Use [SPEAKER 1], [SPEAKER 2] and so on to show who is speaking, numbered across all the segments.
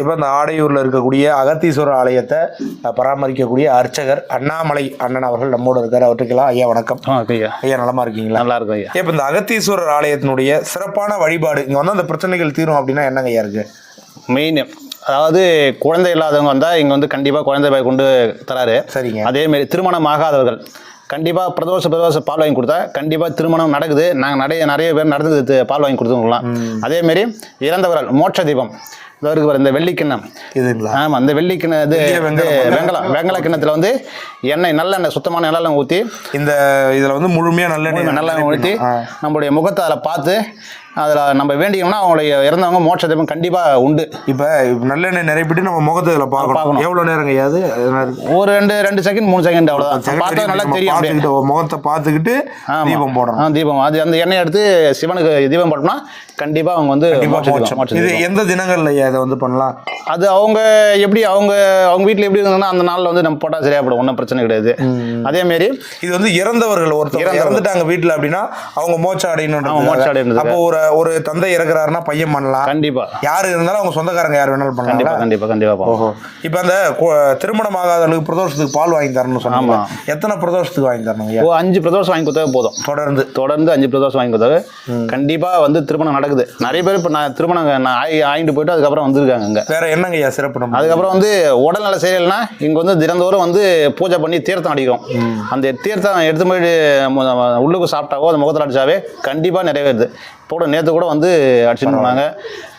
[SPEAKER 1] இப்போ இந்த ஆடையூரில் இருக்கக்கூடிய அகத்தீஸ்வரர் ஆலயத்தை பராமரிக்கக்கூடிய அர்ச்சகர் அண்ணாமலை அண்ணன் அவர்கள் நம்மோடு இருக்கார். அவற்றுக்கெல்லாம் ஐயா வணக்கம்.
[SPEAKER 2] ஐயா.
[SPEAKER 1] ஐயா நலமா இருக்கீங்களா?
[SPEAKER 2] நல்லா இருக்கும் ஐயா.
[SPEAKER 1] இப்போ இந்த அகத்தீஸ்வரர் ஆலயத்தினுடைய சிறப்பான வழிபாடு இங்கே வந்து அந்த பிரச்சனைகள் தீரும் அப்படின்னா என்னங்க ஐயா இருக்கு?
[SPEAKER 2] மெயின் அதாவது குழந்தை இல்லாதவங்க வந்தால் இங்கே வந்து கண்டிப்பாக குழந்தை பாய் கொண்டு தராரு.
[SPEAKER 1] சரிங்க.
[SPEAKER 2] அதேமாரி திருமணம் ஆகாதவர்கள் கண்டிப்பாக பிரதோஷ பிரதோஷ பால் வாங்கி கொடுத்தா கண்டிப்பாக திருமணம் நடக்குது. நாங்கள் நிறைய நிறைய பேர் நடந்தது பால் வாங்கி கொடுத்துக்கலாம் அதேமாரி இறந்தவர்கள் மோட்ச தீபம். இருக்கு பாரு, இந்த வெள்ளிக்கிண்ணம்.
[SPEAKER 1] இதுங்களா?
[SPEAKER 2] ஆமாம் இந்த வெள்ளிக்கிண்ண இது
[SPEAKER 1] வெள்ளிய
[SPEAKER 2] வந்து
[SPEAKER 1] வெங்கலம்.
[SPEAKER 2] வெங்கல கிண்ணத்தில் வந்து எண்ணெய் நல்லெண்ணெய் சுத்தமான நல்லெண்ணெய் ஊற்றி
[SPEAKER 1] இந்த இதில் வந்து முழுமையாக நல்ல
[SPEAKER 2] நல்லெண்ணெய் ஊற்றி நம்மளுடைய முகத்தை அதில் பார்த்து அதில் நம்ம வேண்டிக்கோம்னா அவங்களுடைய இறந்தவங்க மோட்ச தீபம் கண்டிப்பாக உண்டு.
[SPEAKER 1] இப்போ நல்லெண்ணெய் நிறைப்பிட்டு நம்ம முகத்தை இதில் பார்க்கணும். எவ்வளோ அது? அது?
[SPEAKER 2] ஒரு ரெண்டு ரெண்டு செகண்ட் மூணு செகண்ட் அவ்வளோதான் பார்த்தா நல்லா தெரியும்
[SPEAKER 1] முகத்தை பார்த்துக்கிட்டு. தீபம் போடணும்.
[SPEAKER 2] ஆ தீபம். அது அந்த எண்ணெய் எடுத்து சிவனுக்கு தீபம் போட்டோம்னா கண்டிப்பாக அவங்க வந்து
[SPEAKER 1] இது. எந்த தினங்கள்ல இதை வந்து பண்ணலாம்.
[SPEAKER 2] அது அவங்க எப்படி அவங்க அவங்க வீட்டில் எப்படி இருந்தாங்கன்னா அந்த நாளில் வந்து நம்ம போட்டால் சரியாப்படும் ஒன்றும் பிரச்சனை கிடையாது. அதேமாரி
[SPEAKER 1] இது வந்து இறந்தவர்கள் ஒருத்தர். இறந்துட்டாங்க வீட்டுல அப்படின்னா அவங்க மோட்சம்
[SPEAKER 2] அடையணுன்றதுக்காக.
[SPEAKER 1] அப்போ ஒரு ஒரு தந்தை இறக்குறாருன்னா பையன் பண்ணலாம்.
[SPEAKER 2] கண்டிப்பாக
[SPEAKER 1] யாரு இருந்தாலும் அவங்க சொந்தக்காரங்க யார் வேணாலும்
[SPEAKER 2] கண்டிப்பாக
[SPEAKER 1] பண்ணலாம்
[SPEAKER 2] கண்டிப்பாக கண்டிப்பாக
[SPEAKER 1] ஓஹோ. இப்போ அந்த திருமணம் ஆகாதவர்களுக்கு பிரதோஷத்துக்கு பால் வாங்கி தரணும்னு சொன்னாங்க.
[SPEAKER 2] ஆமா.
[SPEAKER 1] எத்தனை பிரதோஷத்துக்கு வாங்கி தரணும்
[SPEAKER 2] ஓ அஞ்சு பிரதோஷம் வாங்கி கொடுத்தாவே போதும்.
[SPEAKER 1] தொடர்ந்து.
[SPEAKER 2] தொடர்ந்து அஞ்சு பிரதோஷம் வாங்கி கொடுத்தாவே கண்டிப்பாக வந்து திருமணம் நடக்குது. நிறைய பேர் இப்போ நான் திருமணம் நான் ஆகி ஆகிட்டு போயிட்டு அதுக்கப்புறம் வந்திருக்காங்க இங்கே
[SPEAKER 1] வேற என்னங்க ஐயா சிறப்பு நம்ம?
[SPEAKER 2] அதுக்கப்புறம் வந்து உடல்நல சரியில்லைன்னா இங்கே வந்து தினந்தோறும் வந்து பூஜை பண்ணி தீர்த்தம் அடிக்கிறோம். அந்த தீர்த்தம் எடுத்து மு- உள்ளுக்கு சாப்பிட்டாவோ அந்த முகத்தில் அடிச்சாவே கண்டிப்பாக நிறைவேறுது. இப்போ கூட நேற்று கூட வந்து அடிச்சுட்டு போனாங்க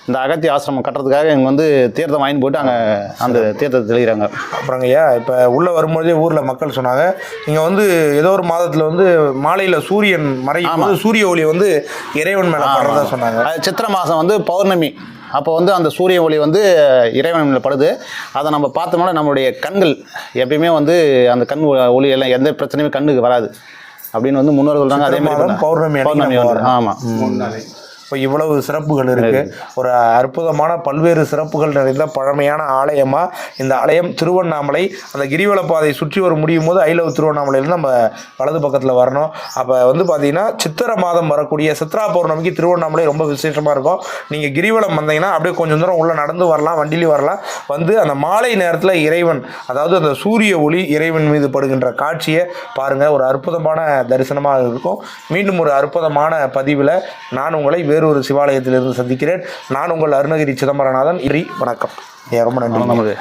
[SPEAKER 2] இந்த அகத்தி ஆசிரமம் கட்டுறதுக்காக இங்கே வந்து தீர்த்தம் வாங்கிட்டு போயிட்டு அங்கே அந்த தீர்த்தத்தை தெளிக்கிறாங்க.
[SPEAKER 1] அப்புறங்க ஐயா இப்போ உள்ளே வரும்போதே ஊரில் மக்கள் சொன்னாங்க இங்கே வந்து ஏதோ ஒரு மாதத்தில் வந்து மாலையில் சூரியன் மறையும் போது சூரிய ஒளி வந்து இறைவன் மேலே படுறதா சொன்னாங்க.
[SPEAKER 2] சித்திரை மாதம் வந்து பௌர்ணமி. அப்போ வந்து அந்த சூரிய ஒளி வந்து இறைவன் மேல படுது. அதை நம்ம பார்த்தோம்னா நம்மளுடைய கண்கள் எப்பயுமே வந்து அந்த கண் ஒளி எல்லாம் எந்த பிரச்சனையுமே கண்ணுக்கு வராது. அப்படின்னு வந்து முன்னோர்கள் சொல்றாங்க. அதே மாதிரி
[SPEAKER 1] பௌர்ணமி
[SPEAKER 2] பௌர்ணமி. ஆமாம்
[SPEAKER 1] இப்போ இவ்வளவு சிறப்புகள் இருக்கு. ஒரு அற்புதமான பல்வேறு சிறப்புகள் நிறைந்த பழமையான ஆலயமா இந்த ஆலயம் திருவண்ணாமலை அந்த கிரிவல பாதை சுற்றி வர முடியும் போது ஐலவ் திருவண்ணாமலையில நம்ம வலது பக்கத்தில் வரணும். அப்போ வந்து பார்த்தீங்கன்னா சித்திரை மாதம் வரக்கூடிய சித்ரா பௌர்ணமிக்கு திருவண்ணாமலை ரொம்ப விசேஷமாக இருக்கும். நீங்கள் கிரிவலம் வந்தீங்கன்னா அப்படியே கொஞ்சம் தூரம் உள்ளே நடந்து வரலாம் வண்டிலையும் வரலாம். வந்து அந்த மாலை நேரத்தில் இறைவன் அதாவது அந்த சூரிய ஒளி இறைவன் மீது படுகின்ற காட்சியை பாருங்க. ஒரு அற்புதமான தரிசனமாக இருக்கும். மீண்டும் ஒரு அற்புதமான பதிவில் நான் உங்களை வேறொரு சிவாலயத்திலிருந்து சந்திக்கிறேன். நான் உங்கள் அருணகிரி சிதம்பரநாதன். இரி வணக்கம். ரொம்ப நன்றி.
[SPEAKER 2] நமது